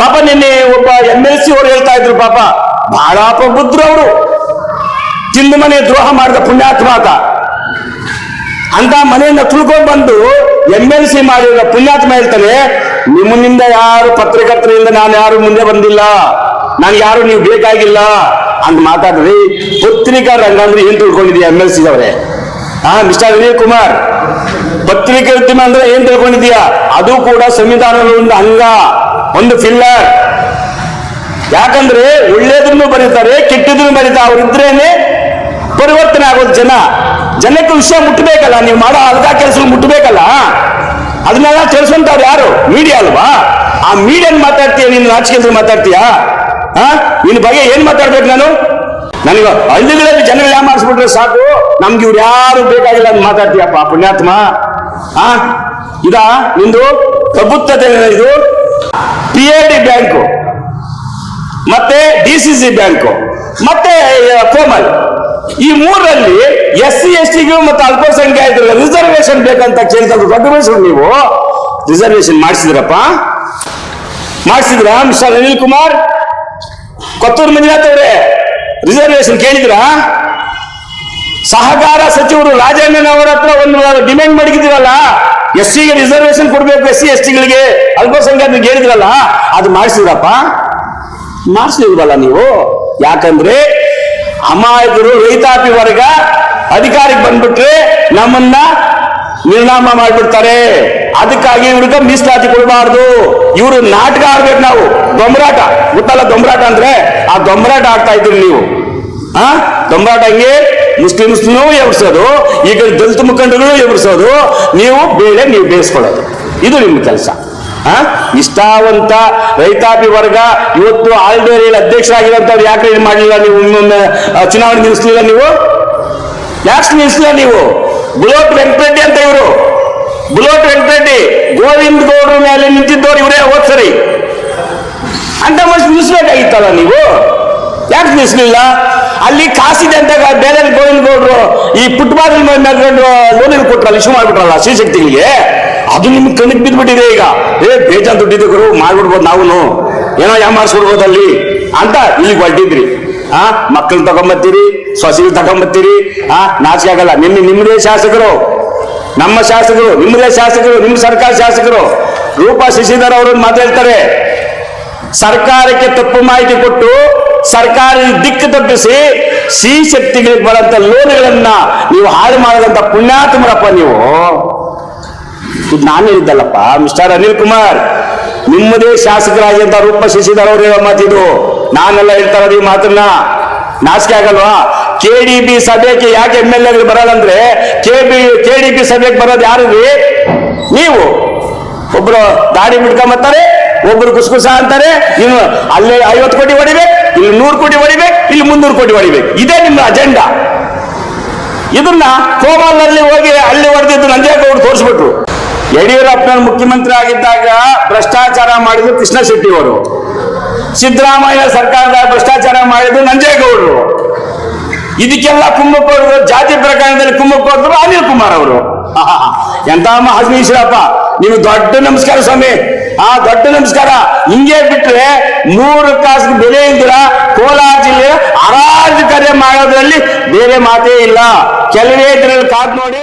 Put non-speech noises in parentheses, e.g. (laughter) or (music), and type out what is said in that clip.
ಪಾಪ ನಿನ್ನೆ ಒಬ್ಬ ಎಂ ಎಲ್ ಸಿ ಅವರು ಹೇಳ್ತಾ ಇದ್ರು, ಪಾಪ ಬಹಳ ಪ್ರಬುದ್ಧರು ಅವರು. ತಿಂದು ಮನೆ ದ್ರೋಹ ಮಾಡಿದ ಪುಣ್ಯಾತ್ಮ ಅಂತ ಮನೆಯಿಂದ ತುಳ್ಕೊಂಡ್ ಬಂದು ಎಂ ಎಲ್ ಸಿ ಮಾಡಿದ ಪುಣ್ಯಾತ್ಮ ಹೇಳ್ತಾನೆ, ನಿಮ್ಮನಿಂದ ಯಾರು ಪತ್ರಕರ್ತರಿಂದ ನಾನು ಯಾರು ಮುಂದೆ ಬಂದಿಲ್ಲ. ನಾನು ಯಾರು ನೀವು ಬೇಕಾಗಿಲ್ಲ. ಅಂತ ಮಾತಾಡ್ರಿ. ಪತ್ರಿಕಾ ರಂಗ ಅಂದ್ರೆ ಏನ್ ಎಂ ಎಲ್ ಸಿ ಅವರೇ ಹಾ ಮಿಸ್ಟರ್ ವಿನಯ್ ಕುಮಾರ್ ಪತ್ರಿಕೆ ಉದ್ಯಮ ಅಂದ್ರೆ ಏನ್ ತಿಳ್ಕೊಂಡಿದ್ಯಾ ಅದು ಕೂಡ ಸಂವಿಧಾನದ ಒಂದು ಅಂಗ, ಒಂದು ಫಿಲ್ಲರ್ ಯಾಕಂದ್ರೆ ಒಳ್ಳೇದನ್ನು ಬರೀತಾರೆ, ಕೆಟ್ಟದನ್ನು ಬರೀತಾರೆ. ಅವರಿದ್ರೇನೆ ಪರಿವರ್ತನೆ ಆಗೋದು ಜನ. ಜನಕ್ಕೆ ವಿಷಯ ಮುಟ್ಟಬೇಕಲ್ಲ ನೀವು ಮಾಡೋ ಅಲ್ಗ ಕೆಲಸ ಮುಟ್ಟಬೇಕಲ್ಲ ಅದನ್ನೆಲ್ಲ ತಿಳಿಸುವಂತವ್ರು ಯಾರು? ಮೀಡಿಯಾ ಅಲ್ವಾ? ಆ ಮೀಡಿಯನ್ ಮಾತಾಡ್ತೀಯ? ನೀನು ನಾಚಿಕೆ ಮಾತಾಡ್ತೀಯಾ? ನಿನ್ನ ಬಗ್ಗೆ ಏನ್ ಮಾತಾಡ್ಬೇಕು ನಾನು? ನನಗೆ ಹಳ್ಳಿಗಳಲ್ಲಿ ಜನ ಮಾಡಿಸ್ಬಿಟ್ರೆ ಸಾಕು? ನಮ್ಗೆ ಇವ್ರು ಯಾರು ಬೇಕಾಗಿಲ್ಲ ಅಂತ ಮಾತಾಡ್ತೀಯಪ್ಪ, ಪುಣ್ಯಾತ್ಮ. ಹಾ ಇದಾ? ನಿಂದು? ಪ್ರಬುದ್ಧತೆ ಇದು? ಪಿ ಎ ಡಿ ಬ್ಯಾಂಕು ಮತ್ತೆ ಡಿ ಸಿ ಸಿ ಬ್ಯಾಂಕು ಮತ್ತೆ ಆ, ಕೋಮಲ್ ಈ ಮೂರರಲ್ಲಿ ಎಸ್ ಸಿ ಎಸ್ ಟಿಗೂ ಮತ್ತೆ ಅಲ್ಪಸಂಖ್ಯಾತರಿಗೆ ರಿಸರ್ವೇಶನ್ ಬೇಕಂತ ದೊಡ್ಡ ಮನುಷ್ಯರು ನೀವು ರಿಸರ್ವೇಶನ್ ಮಾಡಿಸಿದ್ರಪ್ಪ. ಮಾಡಿಸಿದ್ರ ಮಿಸ್ಟರ್ ಅನಿಲ್ ಕುಮಾರ್? ಕೊತ್ತೂರು ಮಂಜುನಾಥ್ ಅವರೇ ರಿಸರ್ವೇಶನ್ ಕೇಳಿದ್ರಾ? ಸಹಕಾರ ಸಚಿವರು ರಾಜಣ್ಣನವರ ಹತ್ರ ಒಂದು ಡಿಮ್ಯಾಂಡ್ ಮಾಡಿದ್ದೀರಲ್ಲ ಎಸ್ ಸಿಗೆ ರಿಸರ್ವೇಶನ್ ಕೊಡಬೇಕು ಎಸ್ ಸಿ ಎಸ್ ಟಿಗಳಿಗೆ ಅಲ್ಪಸಂಖ್ಯಾತರಿಗೆ ಹೇಳಿದ್ರಲ್ಲ, ಅದು ಮಾಡಿಸಿದ್ರಪ್ಪ? ಮಾಡಿಸಿಲ್ವಲ್ಲ ನೀವು? ಯಾಕಂದ್ರೆ ಅಮಾಯಕರು, ರೈತಾಪಿ ವರ್ಗ ಅಧಿಕಾರಕ್ಕೆ ಬಂದ್ಬಿಟ್ರೆ ನಮ್ಮನ್ನ ನಿರ್ಣಾಮ ಮಾಡಿಬಿಡ್ತಾರೆ. ಅದಕ್ಕಾಗಿ ಇವ್ರಿಗೆ ಮೀಸಲಾತಿ ಕೊಡಬಾರ್ದು. ಇವರು ನಾಟಕ ಆಡ್ಬೇಕು ನಾವು. ದೊಂಬರಾಟ ಗೊತ್ತಲ್ಲ ದೊಂಬರಾಟ ಅಂದ್ರೆ ಆ ದೊಂಬರಾಟ ಆಡ್ತಾ ಇದ್ರಿ ನೀವು. ಆ? ದೊಂಬರಾಟ ಹಂಗೆ ಮುಸ್ಲಿಮ್ಸ್ನೂ ಎಬ್ಸೋದು ಈಗ ದಲಿತ ಮುಖಂಡರು ಎಬ್ಸೋದು ನೀವು ಬೇಳೆ ನೀವು ಬೇಯಿಸ್ಕೊಳ್ಳೋದು. ಇದು ನಿಮ್ಮ ಕೆಲಸ. ಇಷ್ಟಾವಂತ ರೈತಾಪಿ ವರ್ಗ ಇವತ್ತು ಆಲ್ ಡೈರಿಯಲ್ಲಿ ಅಧ್ಯಕ್ಷರಾಗಿರೋಂಥವ್ರು ಯಾಕೆ ಏನು ಮಾಡಲಿಲ್ಲ ನೀವು? ಚುನಾವಣೆ ನಿಲ್ಲಿಸಲಿಲ್ಲ ನೀವು? ಯಾಕೆ ನಿಲ್ಲಿಸಲಿಲ್ಲ ನೀವು? ಬುಲೋಟ್ ವೆಂಕಟರೆಡ್ಡಿ ಅಂತ ಇವರು. ಬುಲೋಟ್ ವೆಂಕಟರೆಡ್ಡಿ, ಗೋವಿಂದ ಗೌಡ್ರ ಮೇಲೆ ನಿಂತಿದ್ದವರು ಇವರೇ ಹೋದ್ ಸರಿ. ಅಂತ ಮನುಷ್ಯ ನಿಲ್ಲಿಸ್ಬೇಕಾಗಿತ್ತಲ್ಲ ನೀವು? ಯಾಕೆ ನಿಲ್ಲಿಸ್ಲಿಲ್ಲ? ಅಲ್ಲಿ ಕಾಸಿದೆ ಅಂತ ಬೇರೆ ಗೋವಿಂದ ಗೌಡ್ರು ಈ ಫುಟ್ಬಾಲ್ ಮೆರ್ಕೊಂಡು ಲೋನ್ ಕೊಟ್ರಲ್ಲ, ಇಶ್ಯೂ ಮಾಡ್ಬಿಟ್ರಲ್ಲ ಶಿವಶಕ್ತಿಗಳಿಗೆ ಅದು ನಿಮ್ಗೆ ಕಣ್ಣಿಗೆ ಬಿದ್ದ್ಬಿಟ್ಟಿದೆ ಈಗ. ಏ, ಬೇಜಾನ್ ದುಡ್ಡಿದ್ರು ಮಾಡ್ಬಿಡ್ಬೋದು ನಾವು ಏನೋ ಯಾಮಾರಿಸ್ಬಿಡ್ಬೋದು ಅಲ್ಲಿ? ಅಂತ ಇಲ್ಲಿ ಹೊರಟಿದ್ರಿ. ಆ, ಮಕ್ಕಳನ್ನ ತಗೊಂಬತ್ತೀರಿ ಸೊಸೆಗಳು ತಗೊಂಬತ್ತೀರಿ, ಆ, ನಾಚಿಕೆ ಆಗಲ್ಲ. ನಿಮ್ಮ ನಿಮ್ಮದೇ ಶಾಸಕರು, ನಮ್ಮ ಶಾಸಕರು ನಿಮ್ಮದೇ ಶಾಸಕರು ನಿಮ್ಮ ಸರ್ಕಾರ ಶಾಸಕರು. ರೂಪಾ ಶಶಿಧರ್ ಅವರು ಮಾತಾಡ್ತಾರೆ. ಸರ್ಕಾರಕ್ಕೆ ತಪ್ಪು ಮಾಹಿತಿ ಕೊಟ್ಟು ಸರ್ಕಾರ ದಿಕ್ಕು ತಪ್ಪಿಸಿ ಸಿ ಶಕ್ತಿಗಳಿಗೆ ಬರಂತ ಲೋನ್ಗಳನ್ನ ನೀವು ಹಾಳು ಮಾಡದಂತ ಪುಣ್ಯಾತ್ಮರಪ್ಪ ನೀವು. ಇದು ನಾನು ಹೇಳಿದ್ದಲ್ಲಪ್ಪ ಮಿಸ್ಟರ್ ಅನಿಲ್ ಕುಮಾರ್, ನಿಮ್ಮದೇ ಶಾಸಕರಾಗಿಂತ ರೂಪ ಅವರು ಹೇಳೋ ಮಾತಿದು ನಾನೆಲ್ಲ ಹೇಳ್ತಾರ ಈ ಮಾತನ್ನ. ನಾಚಿಕೆ ಆಗಲ್ವಾ? ಕೆ ಡಿ ಬಿ ಸಭೆಗೆ ಯಾಕೆ ಎಂ ಎಲ್ ಎಗಳು ಬರಲ್ಲ ಅಂದ್ರೆ K B K D B ಸಭೆಗೆ ಬರೋದು ಯಾರು ನೀವು. ಒಬ್ರು ದಾಡಿ ಬಿಡ್ಕೊಂಬತ್ತಾರೆ ಒಬ್ರು ಕುಸ್ಕುಸ ಅಂತಾರೆ ನೀವು ಅಲ್ಲೇ ಐವತ್ತು ಕೋಟಿ ಹೊಡಿಬೇಕು ಇಲ್ಲಿ ನೂರು ಕೋಟಿ ಹೊಡಿಬೇಕು ಇಲ್ಲಿ ಮುನ್ನೂರು ಕೋಟಿ ಹೊಡಿಬೇಕು ಇದೇ ನಿಮ್ಮ ಅಜೆಂಡಾ ಇದನ್ನ ಕೋಮಲ್ನಲ್ಲಿ ಹೋಗಿ ಅಲ್ಲಿ ಹೊಡೆದಿದ್ದು ನಂಜೇಗೌಡ ತೋರಿಸ್ಬಿಟ್ರು. ಯಡಿಯೂರಪ್ಪನ ಮುಖ್ಯಮಂತ್ರಿ ಆಗಿದ್ದಾಗ ಭ್ರಷ್ಟಾಚಾರ ಮಾಡಿದ್ರು ಕೃಷ್ಣ ಶೆಟ್ಟಿ ಅವರು. ಸಿದ್ದರಾಮಯ್ಯ ಸರ್ಕಾರದಾಗ ಭ್ರಷ್ಟಾಚಾರ ಮಾಡಿದ್ರು ನಂಜೇಗೌಡರು ಇದಕ್ಕೆಲ್ಲ ಕುಮ್ಮಕ್ ಹೊಡೆದ್ರು ಜಾತಿ ಪ್ರಕರಣದಲ್ಲಿ ಕುಮ್ಮಕ್ ಹೊಡೆದ್ರು ಅನಿಲ್ ಕುಮಾರ್ ಅವರು. (laughs) ಎಂತ ಮಹಾತ್ಮೀಶ್ವರಪ್ಪ ನೀವು ದೊಡ್ಡ ನಮಸ್ಕಾರ ಸ್ವಾಮಿ. ಆ ದೊಡ್ಡ ನಮಸ್ಕಾರ ಹಿಂಗೆ ಬಿಟ್ರೆ ನೂರು ಕಾಸು ಬೆಲೆ ಇಲ್ದಿರ ಕೋಲಾರ ಜಿಲ್ಲೆ ಹರಾಜು ಕಾರ್ಯ ಮಾಡೋದ್ರಲ್ಲಿ ಬೇರೆ ಮಾತೇ ಇಲ್ಲ. ಕೆಲವೇ ಇದ್ರಲ್ಲಿ ಕಾದ್ ನೋಡಿ.